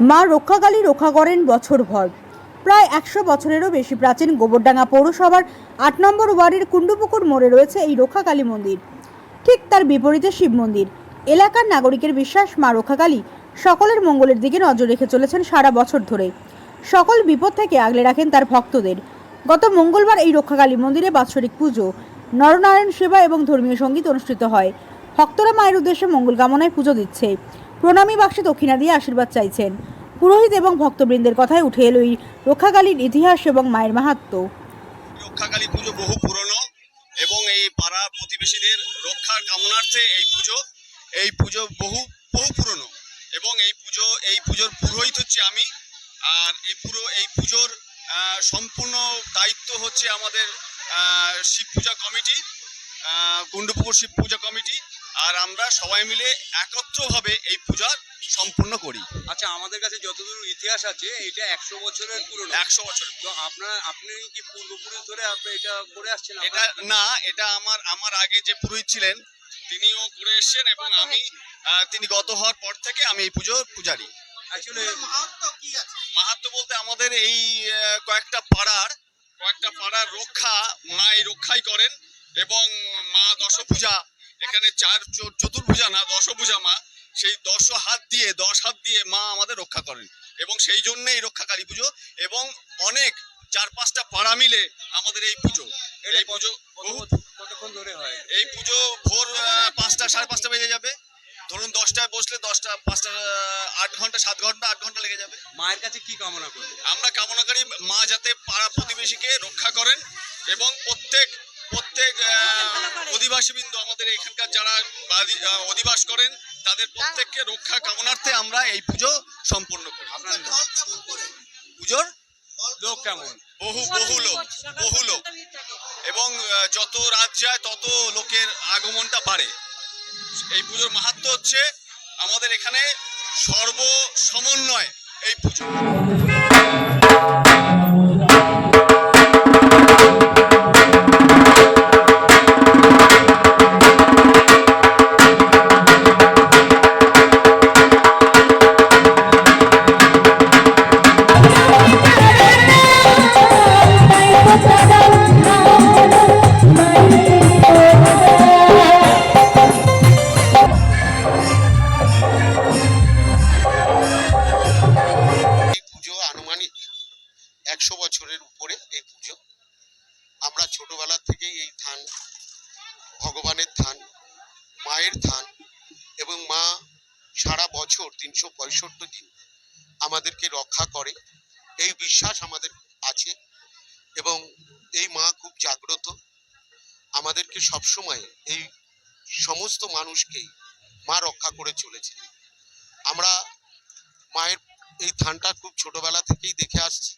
মা রক্ষাকালী রক্ষা করেন বছরভর। প্রায় একশো বছরেরও বেশি প্রাচীন গোবরডাঙ্গা পৌরসভার আট নম্বর ওয়ার্ডের কুণ্ডুপুকুর মোড়ে রয়েছে এই রক্ষাকালী মন্দির। ঠিক তার বিপরীতে শিব মন্দির। এলাকার নাগরিকের বিশ্বাস মা রক্ষাকালী সকলের মঙ্গলের দিকে নজর রেখে চলেছেন সারা বছর ধরে। সকল বিপদ থেকে আগলে রাখেন তার ভক্তদের। গত মঙ্গলবার এই রক্ষাকালী মন্দিরে বাৎসরিক পুজো, নরনারায়ণ সেবা এবং ধর্মীয় সংগীত অনুষ্ঠিত হয়। ভক্তরা মায়ের উদ্দেশ্যে মঙ্গল কামনায় পুজো দিচ্ছে। প্রণামী বাক্সে দক্ষিণা দিয়ে আশীর্বাদ চাইছেন। পুরোহিত এবং ভক্তবৃন্দের কথায় উঠে এলো এই রক্ষাকালীর ইতিহাস এবং মায়ের মাহাত্ম্য রক্ষাকালী পুজো বহু পুরনো এবং এই পাড়া প্রতিবেশীদের রক্ষার কামনার্থে এই পুজো এই পুজো বহু বহু পুরনো এবং এই পুজো এই পুজোর পুরোহিত হচ্ছে আমি আর এই পুরো এই পুজোর সম্পূর্ণ দায়িত্ব হচ্ছে আমাদের শিব পূজা কমিটি আহ, কুণ্ডপুকুর শিব পূজা কমিটি আর আমরা সবাই মিলে একত্রভাবে এই পূজা সম্পূর্ণ করি। আচ্ছা আমাদের কাছে যতদূর ইতিহাস আছে এটা একশো বছরের পুরনো। একশো বছর তো আপনার আপনি কি পূর্বপুরুষ ধরে আপনি এটা করে আসছেন এটা না এটা আমার আমার আগে যে পুরোহিত ছিলেন তিনিও করে এসেছেন এবং আমি তিনি গত হওয়ার পর থেকে আমি এই পুজোর পূজারি। অ্যাকচুয়ালি মাহাত্ম বলতে আমাদের এই কয়েকটা পাড়ার কয়েকটা পাড়ার রক্ষা মা এই রক্ষাই করেন এবং মা দশভূজা এখানে চার চতুর্ভুজা না দশভূজা মা সেই দশ হাত দিয়ে দশ হাত দিয়ে মা আমাদের রক্ষা করেন এবং সেই জন্য এই রক্ষা কালী পুজো এবং অনেক চার পাঁচটা পাড়া মিলে আমাদের এই পুজো। এই পুজো কতক্ষণ ধরে হয়? এই পুজো ভোর পাঁচটা সাড়ে পাঁচটা বেজে যাবে। ধরুন দশটায় বসলে দশটা পাঁচটা আট ঘণ্টা সাত ঘণ্টা আট ঘণ্টা লেগে যাবে। মায়ের কাছে কি কামনা করবে? আমরা কামনা করি মা যাতে পাড়া প্রতিবেশীকে রক্ষা করেন এবং প্রত্যেক প্রত্যেক অধিবাসীবৃন্দ আমাদের এখানকার যারা অধিবাস করেন তাদের প্রত্যেককে রক্ষা কামনার্থে আমরা এই পুজো সম্পন্ন করি। পুজোর লোক কেমন? বহু বহু লোক বহু লোক। এবং যত রাত যায় তত লোকের আগমনটা বাড়ে। এই পুজোর মাহাত্ম হচ্ছে আমাদের এখানে সর্ব সমন্বয় এই পুজো। ভগবানের ধান, মায়ের ধান এবং মা সারা বছর তিনশো পঁয়ষট্টি দিন আমাদেরকে রক্ষা করে। এই বিশ্বাস আমাদের আছে এবং এই মা খুব জাগ্রত। আমাদেরকে সবসময় এই সমস্ত মানুষকেই মা রক্ষা করে চলেছে। আমরা মায়ের এই ধানটা খুব ছোটবেলা থেকেই দেখে আসছি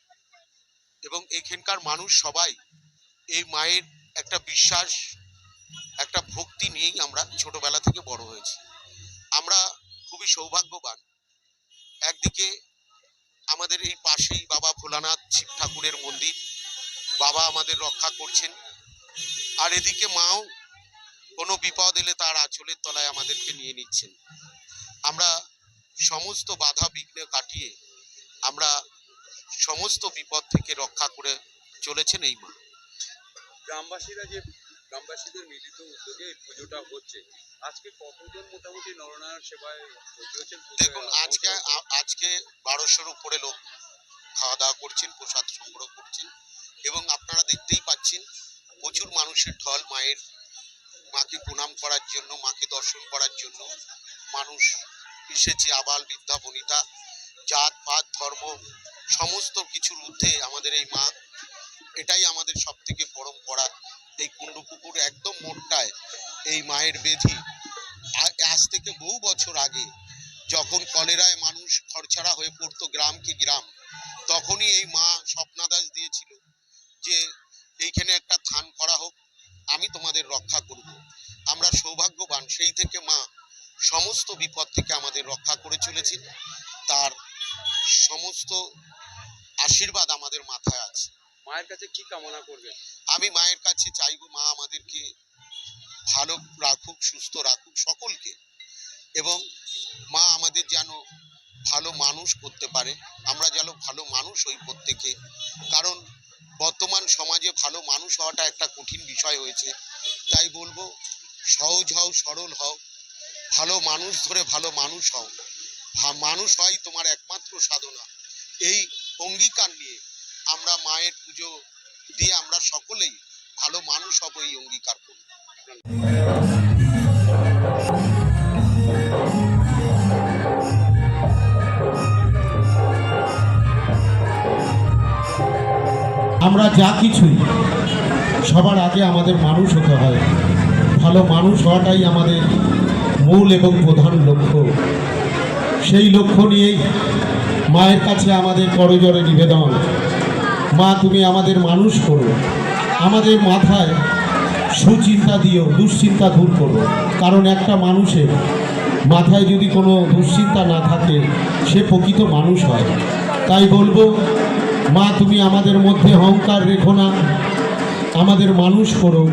এবং এখানকার মানুষ সবাই এই মায়ের একটা বিশ্বাস একটা ভক্তি নিয়েই আমরা ছোটবেলা থেকে বড় হয়েছি। আমরা খুবই সৌভাগ্যবান। একদিকে আমাদের এই পাশেই বাবা ভোলানাথ শিব ঠাকুরের মন্দির, বাবা আমাদের রক্ষা করছেন। আর এদিকে মাও কোনো বিপদ এলে তার আঁচলের তলায় আমাদেরকে নিয়ে নিচ্ছেন। আমরা সমস্ত বাধা বিঘ্ন কাটিয়ে আমরা সমস্ত বিপদ থেকে রক্ষা করে চলেছেন এই মা। গ্রামবাসীরা যে গ্রামবাসীদের মিলিত উদ্যোগে এই পুজোটা হচ্ছে। আজকে কতজন মোটামুটি নরনারায়ণ সেবায় হচ্ছেন দেখুন, আজকে আজকে বারোশোর উপরে লোক খাওয়া দাওয়া করছেন, প্রসাদ সংগ্রহ করছেন এবং আপনারা দেখতেই পাচ্ছেন, প্রচুর মানুষের ঢল, মায়ের, মাকে প্রণাম করার জন্য, মাকে দর্শন করার জন্য মানুষ এসেছে, আবাল, বৃদ্ধা, বনিতা, জাত, পাত, ধর্ম, সমস্ত কিছুর ঊর্ধ্বে আমাদের এই মা এটাই আমাদের সব থেকে পরম্পরা এই কুণ্ডু পুকুর একদম মোড়টায় এই মায়ের বেধি। আজ থেকে বহু বছর আগে যখন কলেরায় মানুষ খরছাড়া হয়ে পড়তো গ্রাম কি গ্রাম, তখনই এই মা স্বপ্নাদাস দিয়েছিল যে, এইখানে একটা থান করা হোক, আমি তোমাদের রক্ষা করব। আমরা সৌভাগ্যবান, সেই থেকে মা সমস্ত বিপদ থেকে আমাদের রক্ষা করে চলেছেন। তার সমস্ত আশীর্বাদ আমাদের মাথায় আছে। মায়ের কাছে কি কামনা করবেন? আমি মায়ের কাছে চাইব মা আমাদেরকে ভালো রাখুক, সুস্থ রাখুক সকলকে। এবং মা আমাদের যেন ভালো মানুষ করতে পারে, আমরা যেন ভালো মানুষ হই প্রত্যেকে। কারণ বর্তমান সমাজে ভালো মানুষ হওয়াটা একটা কঠিন বিষয় হয়েছে। তাই বলব, সহজ হও, সরল হও, ভালো মানুষ ধরে ভালো মানুষ হও। মানুষ হয় তোমার একমাত্র সাধনা। এই অঙ্গীকার নিয়ে আমরা মায়ের পুজো দিয়ে আমরা সকলেই ভালো মানুষ হব এই অঙ্গীকার করি। আমরা যা কিছুই সবার আগে আমাদের মানুষ হতে হয়। ভালো মানুষ হওয়াটাই আমাদের মূল এবং প্রধান লক্ষ্য। সেই লক্ষ্য নিয়েই মায়ের কাছে আমাদের করজোরে নিবেদন। মা, তুমি আমাদের মানুষ করো। আমাদের মাথায় সুচিন্তা দিও, দুশ্চিন্তা দূর করো। কারণ একটা মানুষের মাথায় যদি কোনো দুশ্চিন্তা না থাকে, সে প্রকৃত মানুষ হয়। তাই বলব, মা, তুমি আমাদের মধ্যে অহংকার রেখো না। আমাদের মানুষ করো।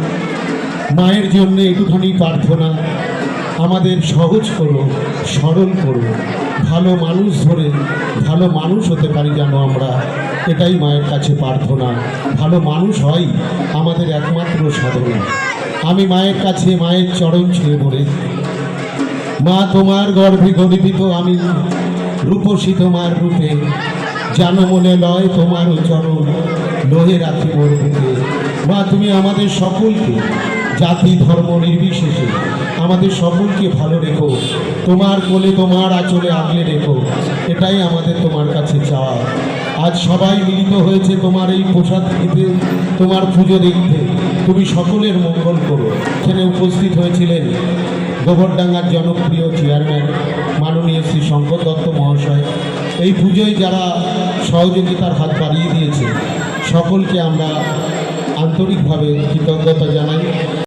মায়ের জন্য একটুখানি প্রার্থনা। আমাদের সহজ করো, সরল করো। ভালো মানুষ ধরে ভালো মানুষ হতে পারি যেন আমরা। এটাই মায়ের কাছে প্রার্থনা। ভালো মানুষ হয় আমাদের একমাত্র সাধনা। আমি মায়ের কাছে মায়ের চরণ ছুঁয়ে পড়ে মা তোমার গর্ভে গর্বিত আমি, রূপসী তোমার রূপে। জানো মনে লয় তোমার চরণ, লোহে রাখি মোর মা, তুমি আমাদের সকলকে জাতি ধর্ম নির্বিশেষে। আমাদের সকলকে ভালো রেখো। তোমার কোলে তোমার আঁচলে আগলে রেখো। এটাই আমাদের তোমার কাছে চাওয়া। আজ সবাই মিলিত হয়েছে তোমার এই প্রসাদ খেতে, তোমার পুজো দেখতে। তুমি সকলের মঙ্গল করো। এখানে উপস্থিত হয়েছিলেন গোবরডাঙ্গার জনপ্রিয় চেয়ারম্যান মাননীয় শ্রী শঙ্কর দত্ত মহাশয়। এই পুজোয় যারা সহযোগিতার হাত বাড়িয়ে দিয়েছে, সকলকে আমরা আন্তরিকভাবে কৃতজ্ঞতা জানাই।